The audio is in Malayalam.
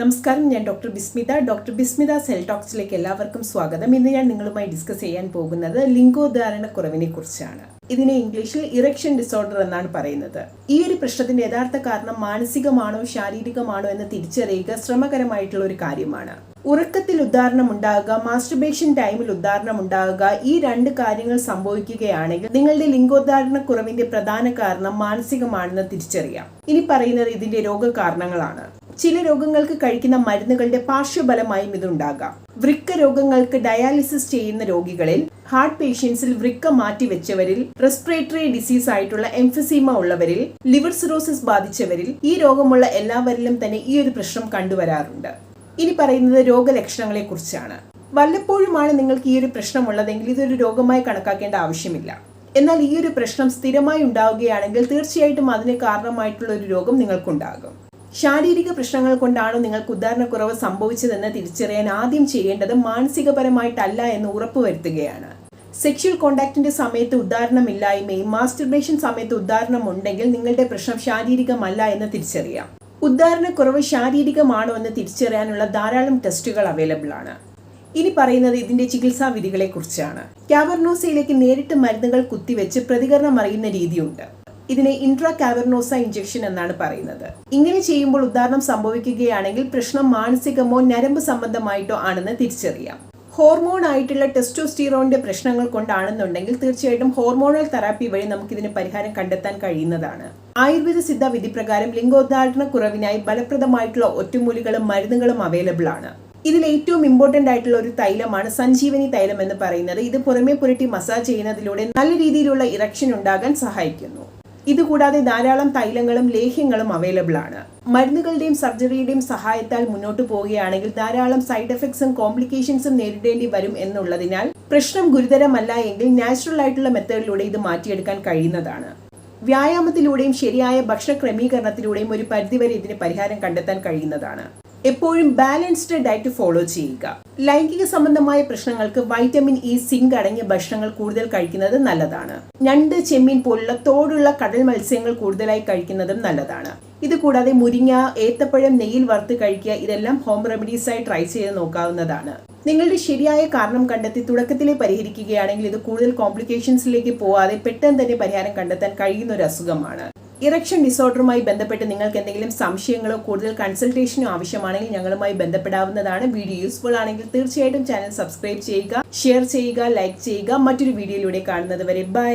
നമസ്കാരം ഞാൻ doctor Bismitha. Doctor Bismitha cell ടോക്സിലേക്ക് എല്ലാവർക്കും സ്വാഗതം. ഇന്ന് ഞാൻ നിങ്ങളുമായി ഡിസ്കസ് ചെയ്യാൻ പോകുന്നത് ലിംഗോദ്ധാരണ കുറവിനെ കുറിച്ചാണ് ഇതിനെ ഇംഗ്ലീഷിൽ ഇറക്ഷൻ ഡിസോർഡർ എന്നാണ് പറയുന്നത്. ഈ ഒരു പ്രശ്നത്തിന്റെ യഥാർത്ഥ കാരണം മാനസികമാണോ ശാരീരികമാണോ എന്ന് തിരിച്ചറിയുക ശ്രമകരമായിട്ടുള്ള ഒരു കാര്യമാണ്. ഉറക്കത്തിൽ ഉദ്ധാരണം ഉണ്ടാകുക മാസ്റ്റർബേഷൻ ടൈമിൽ ഉദ്ധാരണം ഉണ്ടാകുക ഈ രണ്ട് കാര്യങ്ങൾ സംഭവിക്കുകയാണെങ്കിൽ നിങ്ങളുടെ ലിംഗോദ്ധാരണ കുറവിന്റെ പ്രധാന കാരണം മാനസികമാണെന്ന് തിരിച്ചറിയാം. ഇനി പറയുന്നത് ഇതിന്റെ രോഗകാരണങ്ങളാണ്. ചില രോഗങ്ങൾക്ക് കഴിക്കുന്ന മരുന്നുകളുടെ പാർശ്വഫലമായും ഇതുണ്ടാകാം. വൃക്ക രോഗങ്ങൾക്ക് ഡയാലിസിസ് ചെയ്യുന്ന രോഗികളിൽ ഹാർട്ട് പേഷ്യൻസിൽ വൃക്ക മാറ്റിവെച്ചവരിൽ റെസ്പിറേറ്ററി ഡിസീസ് ആയിട്ടുള്ള എംഫസീമ ഉള്ളവരിൽ ലിവർ സിറോസിസ് ബാധിച്ചവരിൽ ഈ രോഗമുള്ള എല്ലാവരിലും തന്നെ ഈ ഒരു പ്രശ്നം കണ്ടുവരാറുണ്ട്. ഇനി പറയുന്നത് രോഗലക്ഷണങ്ങളെ കുറിച്ചാണ് വല്ലപ്പോഴുമാണ് നിങ്ങൾക്ക് ഈ ഒരു പ്രശ്നമുള്ളതെങ്കിൽ ഇതൊരു രോഗമായി കണക്കാക്കേണ്ട ആവശ്യമില്ല. എന്നാൽ ഈ ഒരു പ്രശ്നം സ്ഥിരമായി ഉണ്ടാവുകയാണെങ്കിൽ തീർച്ചയായിട്ടും അതിന് കാരണമായിട്ടുള്ള ഒരു രോഗം നിങ്ങൾക്കുണ്ടാകും. ശാരീരിക പ്രശ്നങ്ങൾ കൊണ്ടാണോ നിങ്ങൾക്ക് ഉദാഹരണക്കുറവ് സംഭവിച്ചതെന്ന് തിരിച്ചറിയാൻ ആദ്യം ചെയ്യേണ്ടത് മാനസികപരമായിട്ടല്ല എന്ന് ഉറപ്പുവരുത്തുകയാണ് സെക്ഷൽ കോണ്ടാക്ടിന്റെ സമയത്ത് ഉദാഹരണമില്ലായ്മയും മാസ്റ്റർബേഷൻ സമയത്ത് ഉദാഹരണം ഉണ്ടെങ്കിൽ നിങ്ങളുടെ പ്രശ്നം ശാരീരികമല്ല എന്ന് തിരിച്ചറിയാം. ഉദാഹരണക്കുറവ് ശാരീരികമാണോ എന്ന് തിരിച്ചറിയാനുള്ള ധാരാളം ടെസ്റ്റുകൾ അവൈലബിൾ ആണ്. ഇനി പറയുന്നത് ഇതിന്റെ ചികിത്സാ വിധികളെ കുറിച്ചാണ് ക്യാവർനോസയിലേക്ക് നേരിട്ട് മരുന്നുകൾ കുത്തിവെച്ച് പ്രതികരണം അറിയുന്ന രീതിയുണ്ട്. ഇതിനെ ഇൻട്രാ കാവർനോസ ഇഞ്ചക്ഷൻ എന്നാണ് പറയുന്നത്. ഇങ്ങനെ ചെയ്യുമ്പോൾ ഉദാഹരണം സംഭവിക്കുകയാണെങ്കിൽ പ്രശ്നം മാനസികമോ ഞരമ്പ് സംബന്ധമായിട്ടോ ആണെന്ന് തിരിച്ചറിയാം. ഹോർമോൺ ആയിട്ടുള്ള ടെസ്റ്റോസ്റ്റീറോണിന്റെ പ്രശ്നങ്ങൾ കൊണ്ടാണെന്നുണ്ടെങ്കിൽ തീർച്ചയായിട്ടും ഹോർമോണൽ തെറാപ്പി വഴി നമുക്ക് ഇതിന് പരിഹാരം കണ്ടെത്താൻ കഴിയുന്നതാണ്. ആയുർവേദ സിദ്ധ വിധി പ്രകാരം ലിംഗോദ്ധാരണ കുറവിനായി ഫലപ്രദമായിട്ടുള്ള ഒറ്റമൂലികളും മരുന്നുകളും അവൈലബിൾ ആണ്. ഇതിൽ ഏറ്റവും ഇമ്പോർട്ടന്റ് ആയിട്ടുള്ള ഒരു തൈലമാണ് സഞ്ജീവനി തൈലം എന്ന് പറയുന്നത്. ഇത് പുറമേ പുരട്ടി മസാജ് ചെയ്യുന്നതിലൂടെ നല്ല രീതിയിലുള്ള ഇറക്ഷൻ ഉണ്ടാകാൻ സഹായിക്കുന്നു. ഇതുകൂടാതെ ധാരാളം തൈലങ്ങളും ലേഹ്യങ്ങളും അവൈലബിൾ ആണ്. മരുന്നുകളുടെയും സർജറിയുടെയും സഹായത്താൽ മുന്നോട്ട് പോവുകയാണെങ്കിൽ ധാരാളം സൈഡ് എഫക്ട്സും കോംപ്ലിക്കേഷൻസും നേരിടേണ്ടി വരും എന്നുള്ളതിനാൽ പ്രശ്നം ഗുരുതരമല്ല എങ്കിൽ നാച്ചുറൽ ആയിട്ടുള്ള മെത്തേഡിലൂടെ ഇത് മാറ്റിയെടുക്കാൻ കഴിയുന്നതാണ്. വ്യായാമത്തിലൂടെയും ശരിയായ ഭക്ഷണ ക്രമീകരണത്തിലൂടെയും ഒരു പരിധിവരെ ഇതിന് പരിഹാരം കണ്ടെത്താൻ കഴിയുന്നതാണ്. എപ്പോഴും ബാലൻസ്ഡ് ഡയറ്റ് ഫോളോ ചെയ്യുക. ലൈംഗിക സംബന്ധമായ പ്രശ്നങ്ങൾക്ക് വൈറ്റമിൻ ഇ സിങ്ക് അടങ്ങിയ ഭക്ഷണങ്ങൾ കൂടുതൽ കഴിക്കുന്നത് നല്ലതാണ്. ഞണ്ട് ചെമ്മീൻ പോലുള്ള തോടുള്ള കടൽ മത്സ്യങ്ങൾ കൂടുതലായി കഴിക്കുന്നതും നല്ലതാണ്. ഇത് കൂടാതെ മുരിങ്ങ ഏത്തപ്പഴം നെയ്യിൽ വറുത്ത് കഴിക്കുക ഇതെല്ലാം ഹോം റെമഡീസായി ട്രൈ ചെയ്ത് നോക്കാവുന്നതാണ്. നിങ്ങളുടെ ശരിയായ കാരണം കണ്ടെത്തി തുടക്കത്തിലെ പരിഹരിക്കുകയാണെങ്കിൽ ഇത് കൂടുതൽ കോംപ്ലിക്കേഷൻസിലേക്ക് പോവാതെ പെട്ടെന്ന് തന്നെ പരിഹാരം കണ്ടെത്താൻ കഴിയുന്ന ഒരു അസുഖമാണ്. ഇറക്ഷൻ ഡിസോർഡറുമായി ബന്ധപ്പെട്ട് നിങ്ങൾക്ക് എന്തെങ്കിലും സംശയങ്ങളോ കൂടുതൽ കൺസൾട്ടേഷനോ ആവശ്യമാണെങ്കിൽ ഞങ്ങളുമായി ബന്ധപ്പെടാവുന്നതാണ്. വീഡിയോ യൂസ്ഫുൾ ആണെങ്കിൽ തീർച്ചയായിട്ടും ചാനൽ സബ്സ്ക്രൈബ് ചെയ്യുക ഷെയർ ചെയ്യുക ലൈക്ക് ചെയ്യുക. മറ്റൊരു വീഡിയോയിലൂടെ കാണുന്നത് വരെ ബൈ.